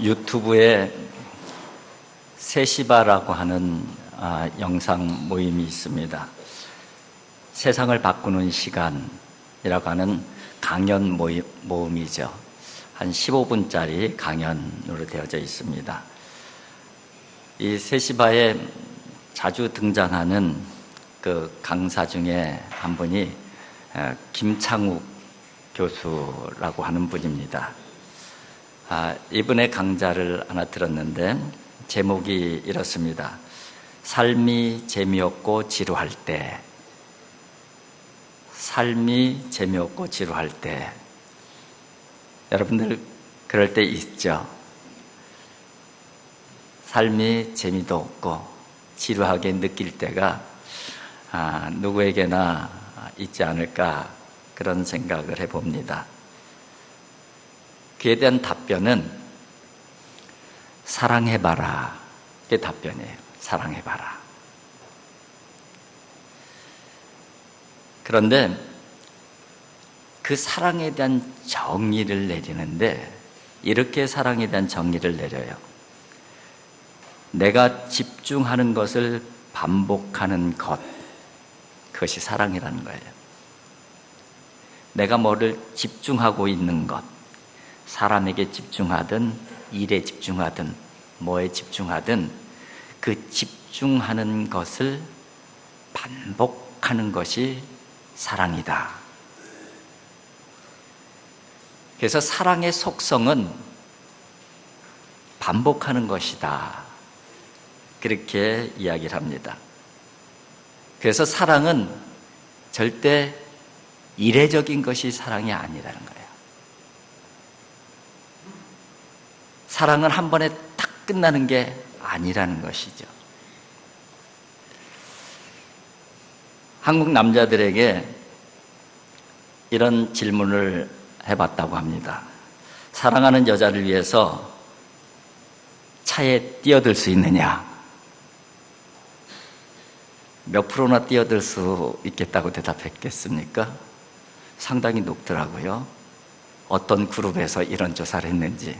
유튜브에 세시바라고 하는 아, 영상 모임이 있습니다. 세상을 바꾸는 시간이라고 하는 강연 모임, 모음이죠. 한 15분짜리 강연으로 되어져 있습니다. 이 세시바에 자주 등장하는 그 강사 중에 한 분이 에, 김창욱 교수라고 하는 분입니다. 아, 이분의 강좌를 하나 들었는데 제목이 이렇습니다. 삶이 재미없고 지루할 때. 삶이 재미없고 지루할 때. 여러분들 그럴 때 있죠? 삶이 재미도 없고 지루하게 느낄 때가 아, 누구에게나 있지 않을까 그런 생각을 해봅니다. 그에 대한 답변은 사랑해봐라. 그게 답변이에요. 사랑해봐라. 그런데 그 사랑에 대한 정의를 내리는데 이렇게 사랑에 대한 정의를 내려요. 내가 집중하는 것을 반복하는 것. 그것이 사랑이라는 거예요. 내가 뭐를 집중하고 있는 것. 사람에게 집중하든 일에 집중하든 뭐에 집중하든 그 집중하는 것을 반복하는 것이 사랑이다. 그래서 사랑의 속성은 반복하는 것이다. 그렇게 이야기를 합니다. 그래서 사랑은 절대 이례적인 것이 사랑이 아니라는 거예요. 사랑은 한 번에 딱 끝나는 게 아니라는 것이죠. 한국 남자들에게 이런 질문을 해봤다고 합니다. 사랑하는 여자를 위해서 차에 뛰어들 수 있느냐? 몇 프로나 뛰어들 수 있겠다고 대답했겠습니까? 상당히 높더라고요. 어떤 그룹에서 이런 조사를 했는지.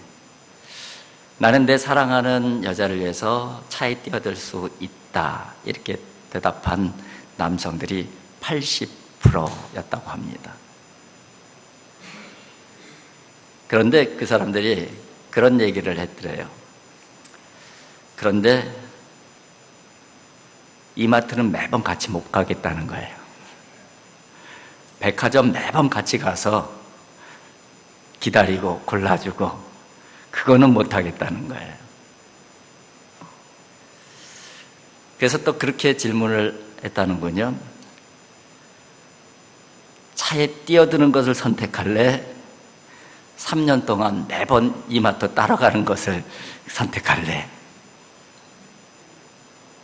나는 내 사랑하는 여자를 위해서 차에 뛰어들 수 있다. 이렇게 대답한 남성들이 80%였다고 합니다. 그런데 그 사람들이 그런 얘기를 했더래요. 그런데 이마트는 매번 같이 못 가겠다는 거예요. 백화점 매번 같이 가서 기다리고 골라주고 그거는 못 하겠다는 거예요. 그래서 또 그렇게 질문을 했다는군요. 차에 뛰어드는 것을 선택할래? 3년 동안 매번 이마트 따라가는 것을 선택할래?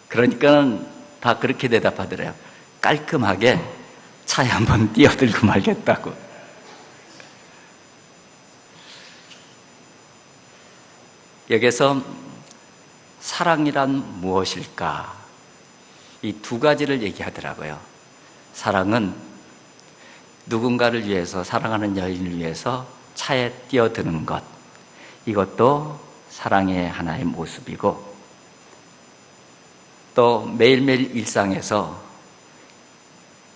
그러니까는 다 그렇게 대답하더래요. 깔끔하게 차에 한번 뛰어들고 말겠다고. 여기서 사랑이란 무엇일까? 이 두 가지를 얘기하더라고요. 사랑은 누군가를 위해서, 사랑하는 여인을 위해서 차에 뛰어드는 것. 이것도 사랑의 하나의 모습이고, 또 매일매일 일상에서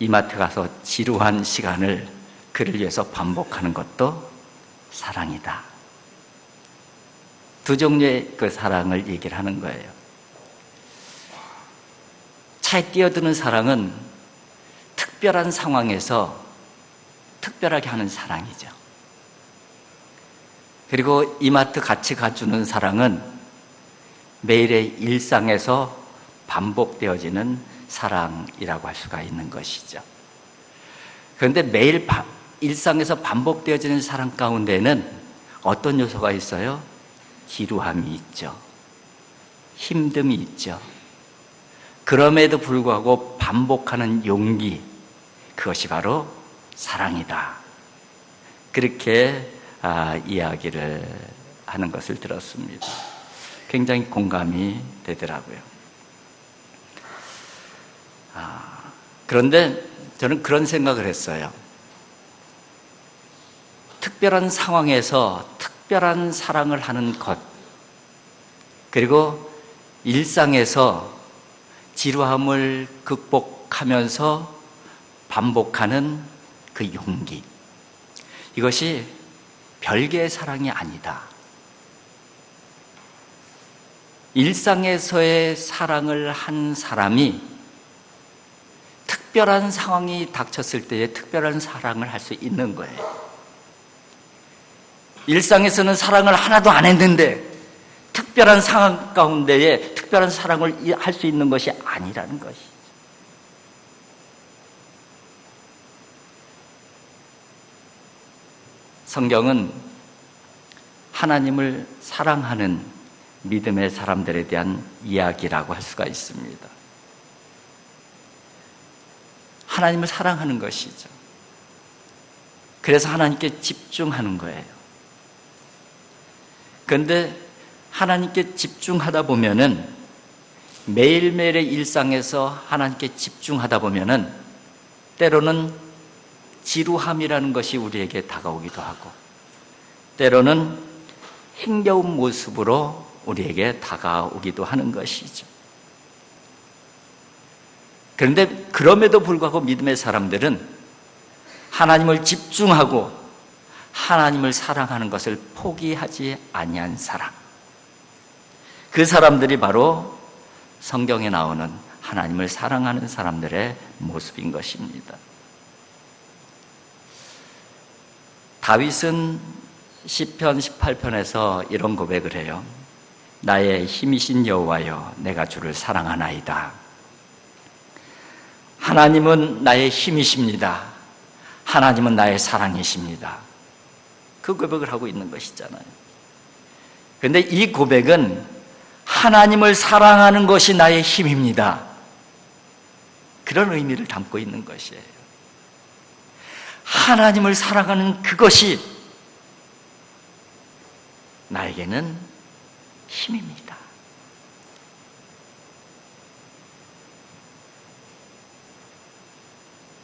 이마트 가서 지루한 시간을 그를 위해서 반복하는 것도 사랑이다. 두 종류의 그 사랑을 얘기를 하는 거예요. 차에 뛰어드는 사랑은 특별한 상황에서 특별하게 하는 사랑이죠. 그리고 이마트 같이 가주는 사랑은 매일의 일상에서 반복되어지는 사랑이라고 할 수가 있는 것이죠. 그런데 매일 바, 일상에서 반복되어지는 사랑 가운데는 어떤 요소가 있어요? 지루함이 있죠. 힘듦이 있죠. 그럼에도 불구하고 반복하는 용기, 그것이 바로 사랑이다. 그렇게 아, 이야기를 하는 것을 들었습니다. 굉장히 공감이 되더라고요. 아, 그런데 저는 그런 생각을 했어요. 특별한 상황에서 특별한 사랑을 하는 것, 그리고 일상에서 지루함을 극복하면서 반복하는 그 용기. 이것이 별개의 사랑이 아니다. 일상에서의 사랑을 한 사람이 특별한 상황이 닥쳤을 때에 특별한 사랑을 할 수 있는 거예요. 일상에서는 사랑을 하나도 안 했는데 특별한 상황 가운데에 특별한 사랑을 할 수 있는 것이 아니라는 것이죠. 성경은 하나님을 사랑하는 믿음의 사람들에 대한 이야기라고 할 수가 있습니다. 하나님을 사랑하는 것이죠. 그래서 하나님께 집중하는 거예요. 그런데 하나님께 집중하다 보면은 매일매일의 일상에서 하나님께 집중하다 보면은 때로는 지루함이라는 것이 우리에게 다가오기도 하고 때로는 힘겨운 모습으로 우리에게 다가오기도 하는 것이죠. 그런데 그럼에도 불구하고 믿음의 사람들은 하나님을 집중하고 하나님을 사랑하는 것을 포기하지 아니한 사람. 그 사람들이 바로 성경에 나오는 하나님을 사랑하는 사람들의 모습인 것입니다. 다윗은 시편 18편에서 이런 고백을 해요. 나의 힘이신 여호와여 내가 주를 사랑하나이다. 하나님은 나의 힘이십니다. 하나님은 나의 사랑이십니다. 그 고백을 하고 있는 것이잖아요. 그런데 이 고백은 하나님을 사랑하는 것이 나의 힘입니다. 그런 의미를 담고 있는 것이에요. 하나님을 사랑하는 그것이 나에게는 힘입니다.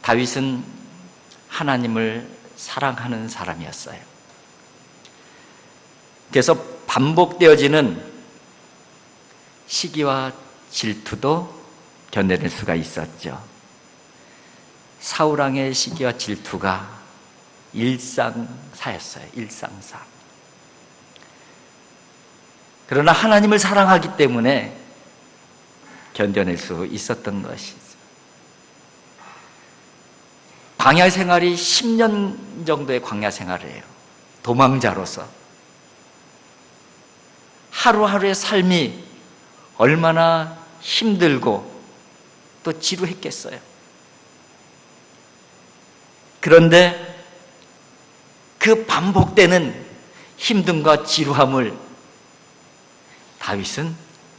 다윗은 하나님을 사랑하는 사람이었어요. 그래서 반복되어지는 시기와 질투도 견뎌낼 수가 있었죠. 사우랑의 시기와 질투가 일상사였어요. 일상사. 그러나 하나님을 사랑하기 때문에 견뎌낼 수 있었던 것이죠. 광야 생활이 10년 정도의 광야 생활을 해요. 도망자로서. 하루하루의 삶이 얼마나 힘들고 또 지루했겠어요. 그런데 그 반복되는 힘듦과 지루함을 다윗은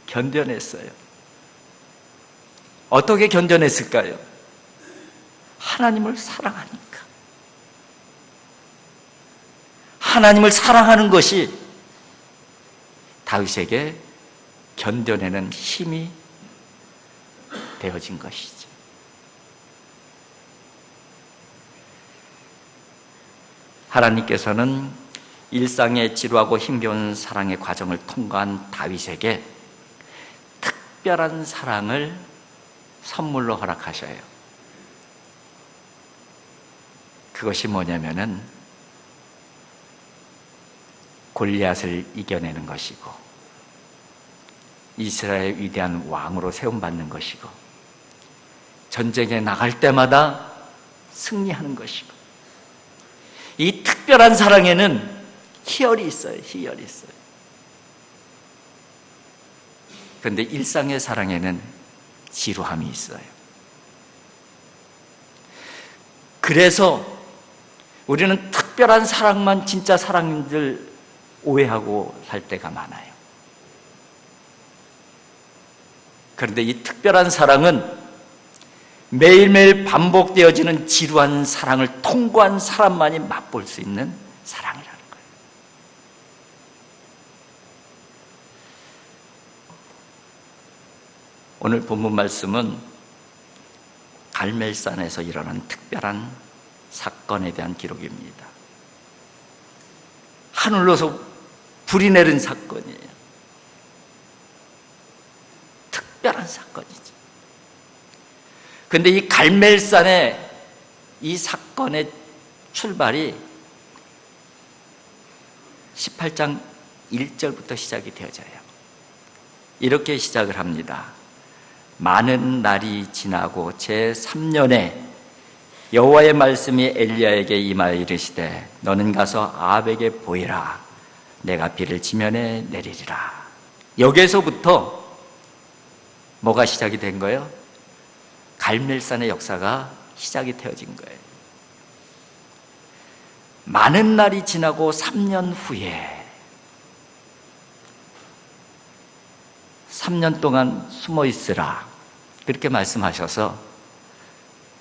견뎌냈어요. 어떻게 견뎌냈을까요? 하나님을 사랑하니까. 하나님을 사랑하는 것이 다윗에게 견뎌내는 힘이 되어진 것이죠. 하나님께서는 일상의 지루하고 힘겨운 사랑의 과정을 통과한 다윗에게 특별한 사랑을 선물로 허락하셔요. 그것이 뭐냐면은 골리앗을 이겨내는 것이고 이스라엘 위대한 왕으로 세움받는 것이고 전쟁에 나갈 때마다 승리하는 것이고 이 특별한 사랑에는 희열이 있어요. 희열이 있어요. 그런데 일상의 사랑에는 지루함이 있어요. 그래서 우리는 특별한 사랑만 진짜 사랑인 줄 오해하고 살 때가 많아요. 그런데 이 특별한 사랑은 매일매일 반복되어지는 지루한 사랑을 통과한 사람만이 맛볼 수 있는 사랑이라는 거예요. 오늘 본문 말씀은 갈멜산에서 일어난 특별한 사건에 대한 기록입니다. 하늘로서 불이 내린 사건이에요. 사건이죠. 근데 이 갈멜산의 이 사건의 출발이 18장 1절부터 시작이 되어져요. 이렇게 시작을 합니다. 많은 날이 지나고 제 3년에 여호와의 말씀이 엘리야에게 임하여 이르시되 너는 가서 아합에게 보이라 내가 비를 지면에 내리리라 여기에서부터 뭐가 시작이 된 거예요? 갈멜산의 역사가 시작이 되어진 거예요. 많은 날이 지나고 3년 후에 3년 동안 숨어 있으라 그렇게 말씀하셔서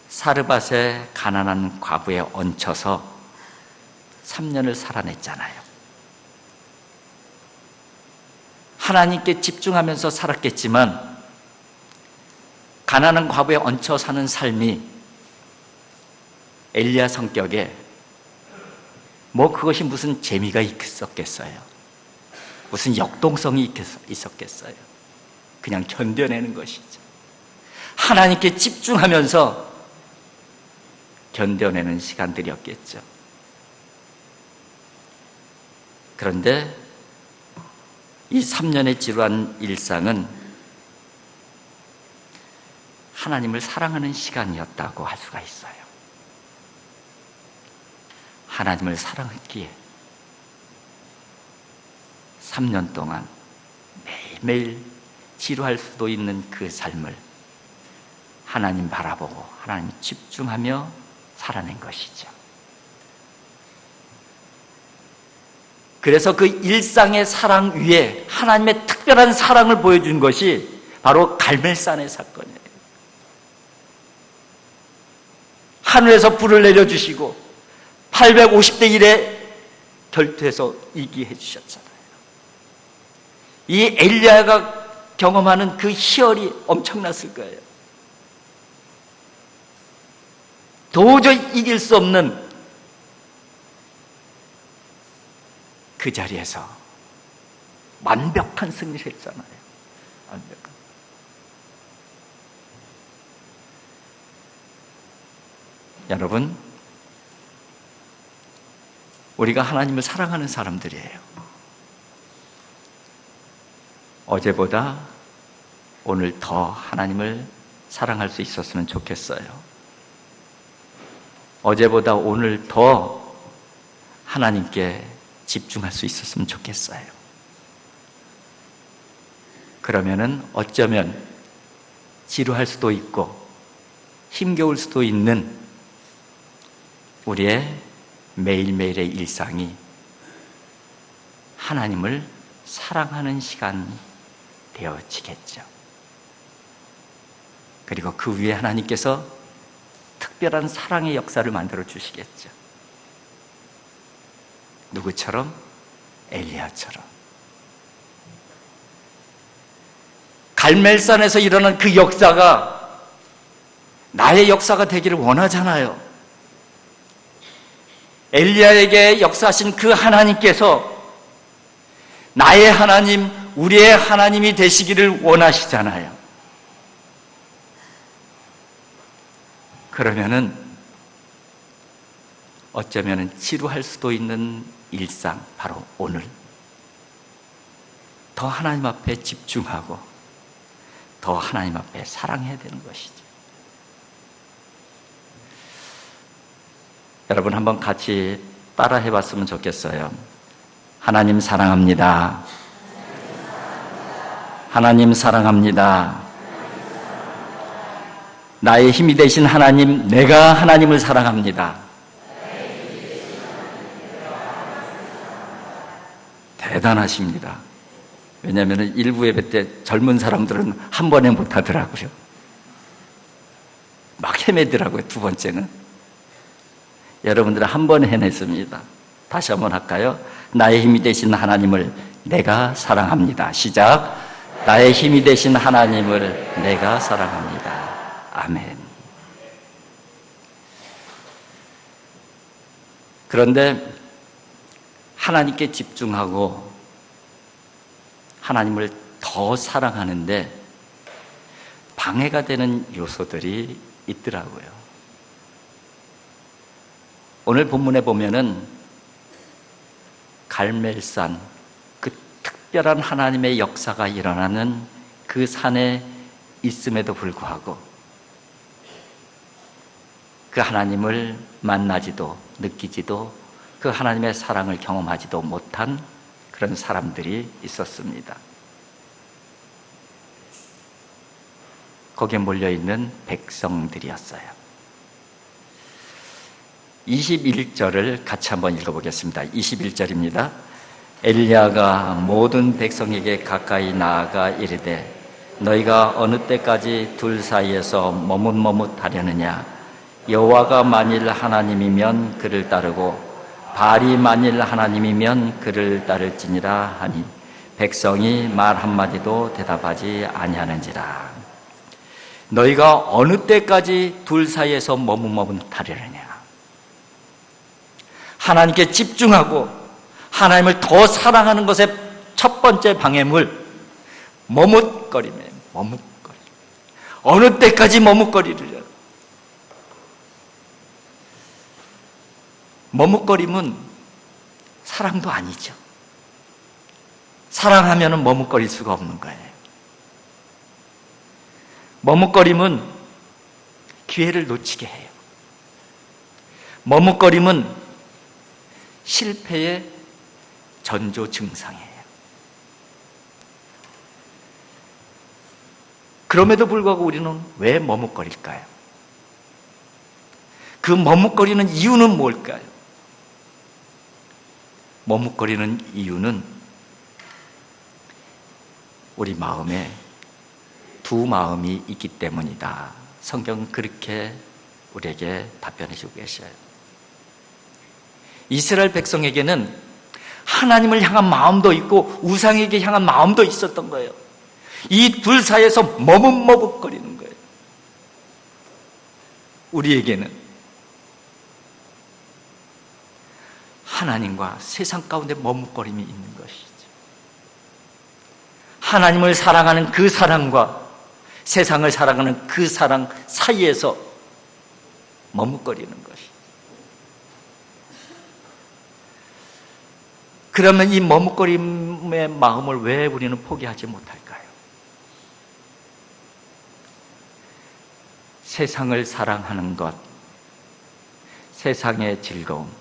사르밧의 가난한 과부에 얹혀서 3년을 살아냈잖아요. 하나님께 집중하면서 살았겠지만 가난한 과부에 얹혀 사는 삶이 엘리야 성격에 뭐 그것이 무슨 재미가 있었겠어요. 무슨 역동성이 있었겠어요. 그냥 견뎌내는 것이죠. 하나님께 집중하면서 견뎌내는 시간들이었겠죠. 그런데 이 3년의 지루한 일상은 하나님을 사랑하는 시간이었다고 할 수가 있어요. 하나님을 사랑했기에 3년 동안 매일매일 지루할 수도 있는 그 삶을 하나님 바라보고 하나님 집중하며 살아낸 것이죠. 그래서 그 일상의 사랑 위에 하나님의 특별한 사랑을 보여준 것이 바로 갈멜산의 사건이에요. 하늘에서 불을 내려주시고 850대 1에 결투해서 이기해 주셨잖아요. 이 엘리야가 경험하는 그 희열이 엄청났을 거예요. 도저히 이길 수 없는 그 자리에서 완벽한 승리를 했잖아요. 완벽 여러분, 우리가 하나님을 사랑하는 사람들이에요. 어제보다 오늘 더 하나님을 사랑할 수 있었으면 좋겠어요. 어제보다 오늘 더 하나님께 집중할 수 있었으면 좋겠어요. 그러면은 어쩌면 지루할 수도 있고 힘겨울 수도 있는 우리의 매일매일의 일상이 하나님을 사랑하는 시간 되어지겠죠. 그리고 그 위에 하나님께서 특별한 사랑의 역사를 만들어 주시겠죠. 누구처럼? 엘리야처럼. 갈멜산에서 일어난 그 역사가 나의 역사가 되기를 원하잖아요. 엘리야에게 역사하신 그 하나님께서 나의 하나님, 우리의 하나님이 되시기를 원하시잖아요. 그러면은 어쩌면은 지루할 수도 있는 일상, 바로 오늘. 더 하나님 앞에 집중하고 더 하나님 앞에 사랑해야 되는 것이죠. 여러분 한번 같이 따라 해봤으면 좋겠어요. 하나님 사랑합니다. 하나님 사랑합니다. 나의 힘이 되신 하나님, 내가 하나님을 사랑합니다. 대단하십니다. 왜냐하면 일부 예배 때 젊은 사람들은 한 번에 못 하더라고요. 막 헤매더라고요, 두 번째는. 여러분들은 한 번에 해냈습니다. 다시 한번 할까요? 나의 힘이 되신 하나님을 내가 사랑합니다. 시작. 나의 힘이 되신 하나님을 내가 사랑합니다. 아멘. 그런데 하나님께 집중하고 하나님을 더 사랑하는데 방해가 되는 요소들이 있더라고요. 오늘 본문에 보면은 갈멜산 그 특별한 하나님의 역사가 일어나는 그 산에 있음에도 불구하고 그 하나님을 만나지도 느끼지도 그 하나님의 사랑을 경험하지도 못한 그런 사람들이 있었습니다. 거기에 몰려 있는 백성들이었어요. 21절을 같이 한번 읽어보겠습니다. 21절입니다. 엘리야가 모든 백성에게 가까이 나아가 이르되 너희가 어느 때까지 둘 사이에서 머뭇머뭇하려느냐 여호와가 만일 하나님이면 그를 따르고 바알이 만일 하나님이면 그를 따를지니라 하니 백성이 말 한마디도 대답하지 아니하는지라 너희가 어느 때까지 둘 사이에서 머뭇머뭇하려느냐 하나님께 집중하고 하나님을 더 사랑하는 것의 첫 번째 방해물 머뭇거림에 머뭇거림. 어느 때까지 머뭇거리느냐? 머뭇거림은 사랑도 아니죠. 사랑하면 머뭇거릴 수가 없는 거예요. 머뭇거림은 기회를 놓치게 해요. 머뭇거림은 실패의 전조 증상이에요. 그럼에도 불구하고 우리는 왜 머뭇거릴까요? 그 머뭇거리는 이유는 뭘까요? 머뭇거리는 이유는 우리 마음에 두 마음이 있기 때문이다. 성경은 그렇게 우리에게 답변해 주고 계셔요. 이스라엘 백성에게는 하나님을 향한 마음도 있고 우상에게 향한 마음도 있었던 거예요. 이 둘 사이에서 머뭇머뭇거리는 거예요. 우리에게는 하나님과 세상 가운데 머뭇거림이 있는 것이죠. 하나님을 사랑하는 그 사랑과 세상을 사랑하는 그 사랑 사이에서 머뭇거리는 것이. 그러면 이 머뭇거림의 마음을 왜 우리는 포기하지 못할까요? 세상을 사랑하는 것, 세상의 즐거움,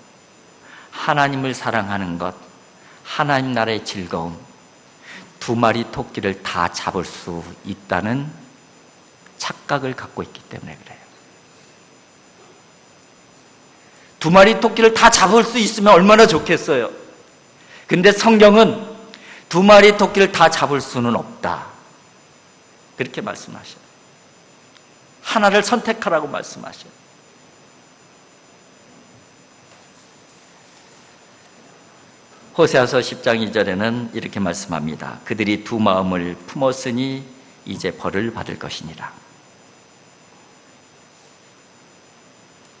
하나님을 사랑하는 것, 하나님 나라의 즐거움, 두 마리 토끼를 다 잡을 수 있다는 착각을 갖고 있기 때문에 그래요. 두 마리 토끼를 다 잡을 수 있으면 얼마나 좋겠어요. 근데 성경은 두 마리 토끼를 다 잡을 수는 없다. 그렇게 말씀하셔요. 하나를 선택하라고 말씀하셔요. 호세아서 10장 2절에는 이렇게 말씀합니다. 그들이 두 마음을 품었으니 이제 벌을 받을 것이니라.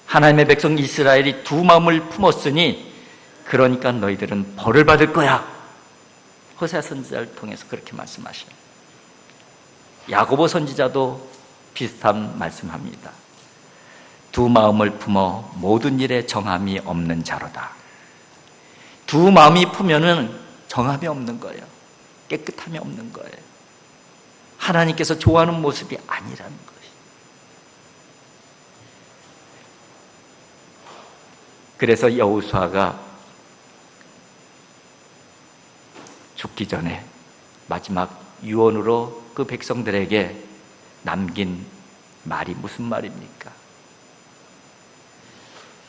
하나님의 백성 이스라엘이 두 마음을 품었으니 그러니까 너희들은 벌을 받을 거야. 호세 선지자를 통해서 그렇게 말씀하셔요. 야고보 선지자도 비슷한 말씀합니다. 두 마음을 품어 모든 일에 정함이 없는 자로다. 두 마음이 품면은 정함이 없는 거예요. 깨끗함이 없는 거예요. 하나님께서 좋아하는 모습이 아니라는 것이. 그래서 여우수아가 죽기 전에 마지막 유언으로 그 백성들에게 남긴 말이 무슨 말입니까?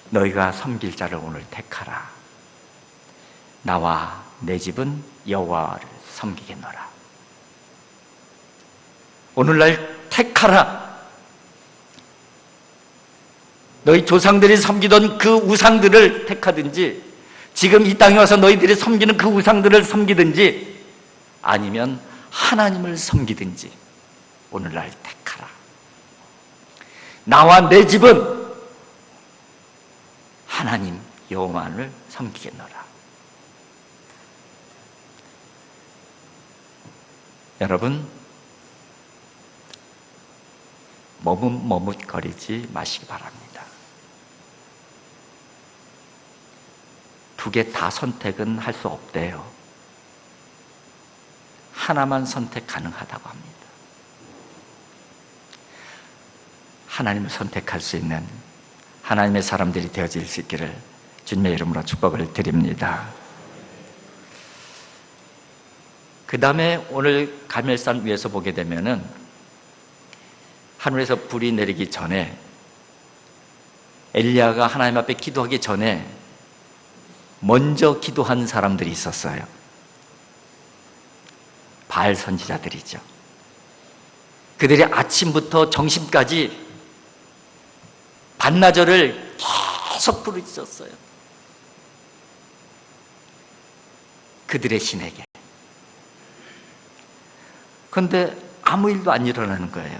너희가 섬길 자를 오늘 택하라. 나와 내 집은 여호와를 섬기겠노라. 오늘날 택하라. 너희 조상들이 섬기던 그 우상들을 택하든지 지금 이 땅에 와서 너희들이 섬기는 그 우상들을 섬기든지 아니면 하나님을 섬기든지 오늘날 택하라. 나와 내 집은 하나님 여호와를 섬기겠노라. 여러분 머뭇머뭇거리지 마시기 바랍니다. 두 개 다 선택은 할 수 없대요. 하나만 선택 가능하다고 합니다. 하나님을 선택할 수 있는 하나님의 사람들이 되어질 수 있기를 주님의 이름으로 축복을 드립니다. 그 다음에 오늘 가멜산 위에서 보게 되면은 하늘에서 불이 내리기 전에 엘리야가 하나님 앞에 기도하기 전에 먼저 기도한 사람들이 있었어요. 바알 선지자들이죠. 그들이 아침부터 정심까지 반나절을 계속 부르짖었어요. 그들의 신에게. 그런데 아무 일도 안 일어나는 거예요.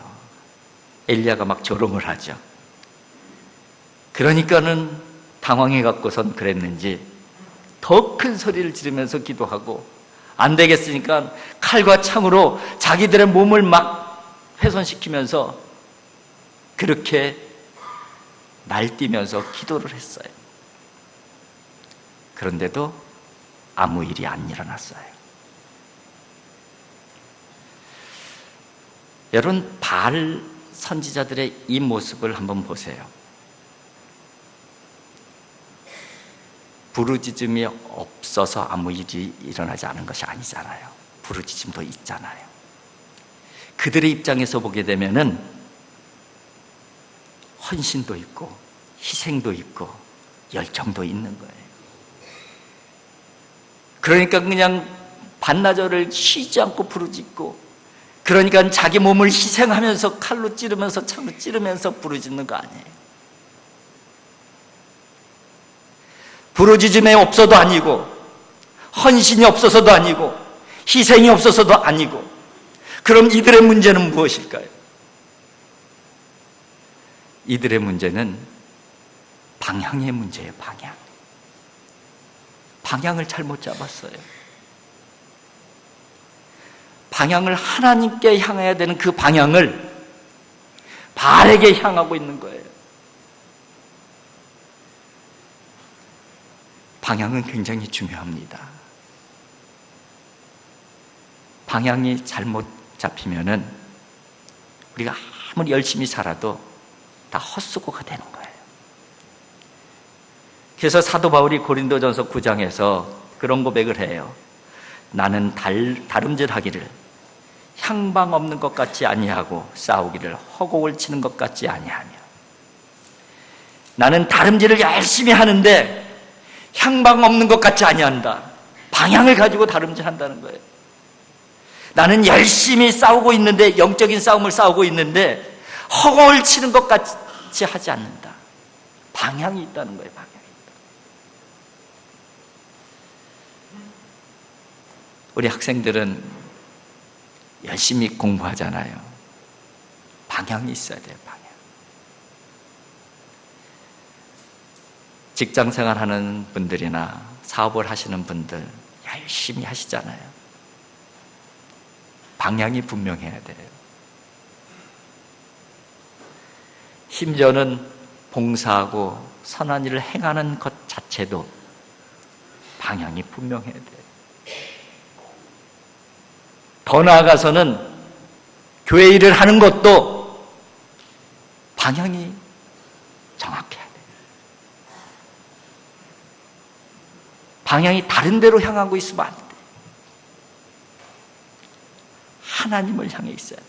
엘리야가 막 조롱을 하죠. 그러니까는 당황해 갖고선 그랬는지 더 큰 소리를 지르면서 기도하고 안 되겠으니까 칼과 창으로 자기들의 몸을 막 훼손시키면서 그렇게 날뛰면서 기도를 했어요. 그런데도 아무 일이 안 일어났어요. 여러분, 바알 선지자들의 이 모습을 한번 보세요. 부르짖음이 없어서 아무 일이 일어나지 않은 것이 아니잖아요. 부르짖음도 있잖아요. 그들의 입장에서 보게 되면은 헌신도 있고 희생도 있고 열정도 있는 거예요. 그러니까 그냥 반나절을 쉬지 않고 부르짖고 그러니까 자기 몸을 희생하면서 칼로 찌르면서 창로 찌르면서 부르짖는 거 아니에요. 부르짖음에 없어도 아니고 헌신이 없어서도 아니고 희생이 없어서도 아니고 그럼 이들의 문제는 무엇일까요? 이들의 문제는 방향의 문제예요, 방향. 방향을 잘못 잡았어요. 방향을 하나님께 향해야 되는 그 방향을 발에게 향하고 있는 거예요. 방향은 굉장히 중요합니다. 방향이 잘못 잡히면은 우리가 아무리 열심히 살아도 다 헛수고가 되는 거예요. 그래서 사도 바울이 고린도전서 9장에서 그런 고백을 해요. 나는 달, 다름질하기를 향방 없는 것 같지 아니하고 싸우기를 허공을 치는 것 같지 아니하며 나는 다름질을 열심히 하는데 향방 없는 것 같지 아니한다. 방향을 가지고 다름질한다는 거예요. 나는 열심히 싸우고 있는데 영적인 싸움을 싸우고 있는데 허공을 치는 것 같이 하지 않는다. 방향이 있다는 거예요. 방향이 있다. 우리 학생들은 열심히 공부하잖아요. 방향이 있어야 돼요. 방향. 직장 생활하는 분들이나 사업을 하시는 분들 열심히 하시잖아요. 방향이 분명해야 돼요. 심지어는 봉사하고 선한 일을 행하는 것 자체도 방향이 분명해야 돼요. 더 나아가서는 교회 일을 하는 것도 방향이 정확해야 돼요. 방향이 다른 데로 향하고 있으면 안 돼. 하나님을 향해 있어야 돼.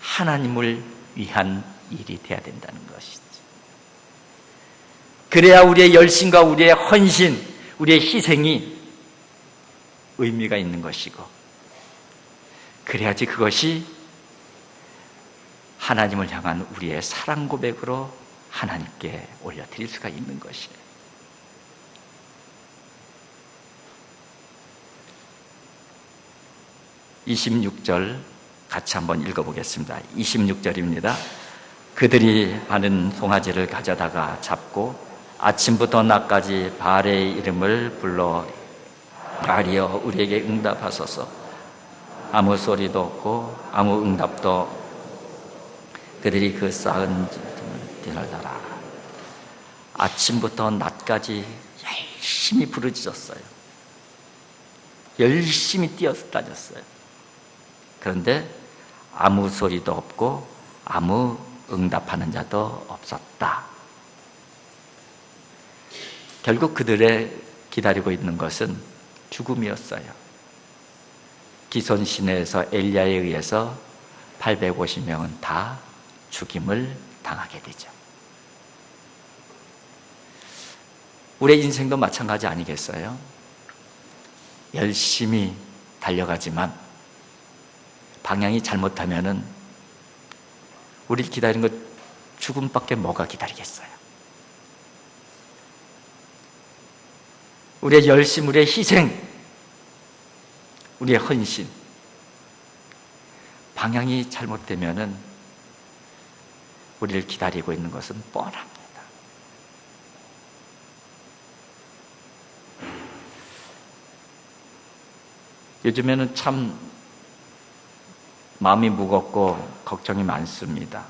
하나님을 위한 일이 돼야 된다는 것이지. 그래야 우리의 열심과 우리의 헌신, 우리의 희생이 의미가 있는 것이고, 그래야지 그것이 하나님을 향한 우리의 사랑 고백으로 하나님께 올려드릴 수가 있는 것이에요. (26절) 같이 한번 읽어보겠습니다. 26절입니다. 그들이 많은 송아지를 가져다가 잡고 아침부터 낮까지 바알의 이름을 불러 바알이여 우리에게 응답하소서 아무 소리도 없고 아무 응답도 그들이 그 쌓은 짐을 뒤날더라. 아침부터 낮까지 열심히 부르짖었어요. 열심히 뛰어다녔어요. 그런데 아무 소리도 없고 아무 응답하는 자도 없었다. 결국 그들의 기다리고 있는 것은 죽음이었어요. 기손 시내에서 엘리야에 의해서 850명은 다 죽임을 당하게 되죠. 우리의 인생도 마찬가지 아니겠어요? 열심히 달려가지만 방향이 잘못하면은 우리를 기다리는 것 죽음밖에 뭐가 기다리겠어요? 우리의 열심, 우리의 희생, 우리의 헌신. 방향이 잘못되면은 우리를 기다리고 있는 것은 뻔합니다. 요즘에는 참 마음이 무겁고 걱정이 많습니다.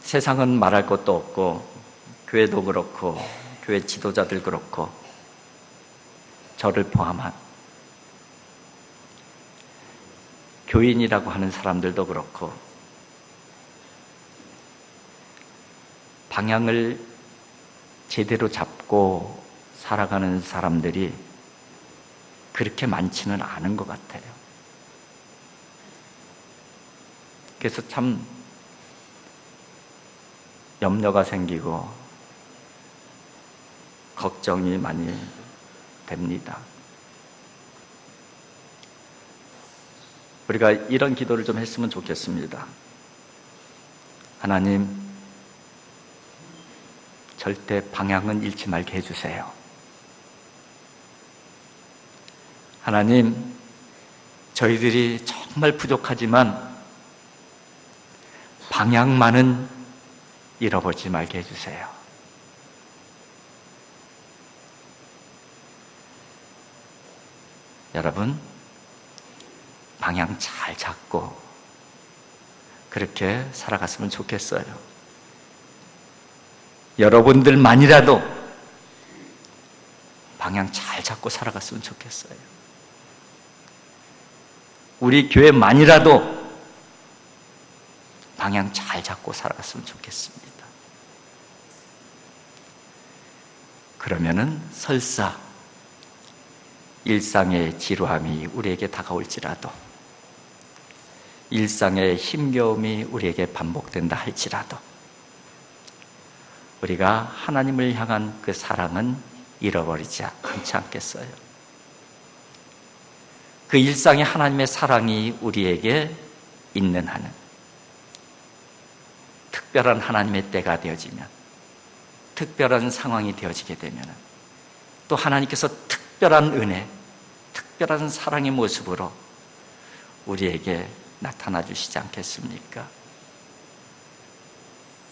세상은 말할 것도 없고, 교회도 그렇고, 교회 지도자들 그렇고, 저를 포함한 교인이라고 하는 사람들도 그렇고, 방향을 제대로 잡고 살아가는 사람들이 그렇게 많지는 않은 것 같아요. 그래서 참 염려가 생기고 걱정이 많이 됩니다. 우리가 이런 기도를 좀 했으면 좋겠습니다. 하나님, 절대 방향은 잃지 말게 해주세요. 하나님, 저희들이 정말 부족하지만 방향만은 잃어버리지 말게 해주세요. 여러분, 방향 잘 잡고 그렇게 살아갔으면 좋겠어요. 여러분들만이라도 방향 잘 잡고 살아갔으면 좋겠어요. 우리 교회만이라도 방향 잘 잡고 살아갔으면 좋겠습니다. 그러면은 설사 일상의 지루함이 우리에게 다가올지라도 일상의 힘겨움이 우리에게 반복된다 할지라도 우리가 하나님을 향한 그 사랑은 잃어버리지 않지 않겠어요. 그 일상의 하나님의 사랑이 우리에게 있는 한은 특별한 하나님의 때가 되어지면 특별한 상황이 되어지게 되면 또 하나님께서 특별한 은혜, 특별한 사랑의 모습으로 우리에게 나타나 주시지 않겠습니까?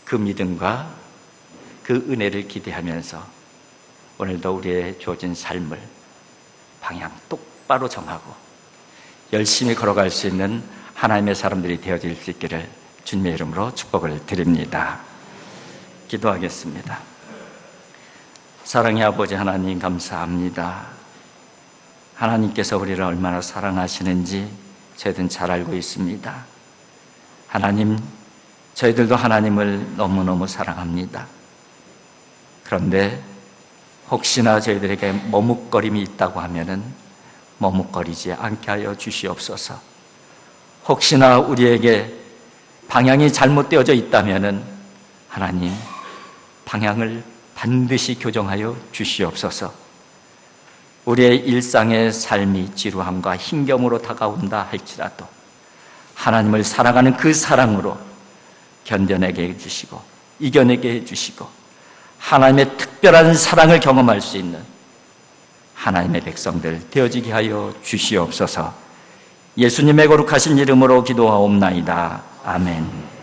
그 믿음과 그 은혜를 기대하면서 오늘도 우리의 주어진 삶을 방향 똑바로 정하고 열심히 걸어갈 수 있는 하나님의 사람들이 되어질 수 있기를 주님의 이름으로 축복을 드립니다. 기도하겠습니다. 사랑의 아버지 하나님 감사합니다. 하나님께서 우리를 얼마나 사랑하시는지 저희들은 잘 알고 있습니다. 하나님, 저희들도 하나님을 너무너무 사랑합니다. 그런데 혹시나 저희들에게 머뭇거림이 있다고 하면은 머뭇거리지 않게 하여 주시옵소서. 혹시나 우리에게 방향이 잘못되어져 있다면은 하나님 방향을 반드시 교정하여 주시옵소서. 우리의 일상의 삶이 지루함과 힘겨움으로 다가온다 할지라도 하나님을 사랑하는 그 사랑으로 견뎌내게 해주시고 이겨내게 해주시고 하나님의 특별한 사랑을 경험할 수 있는 하나님의 백성들 되어지게 하여 주시옵소서 예수님의 거룩하신 이름으로 기도하옵나이다. 아멘.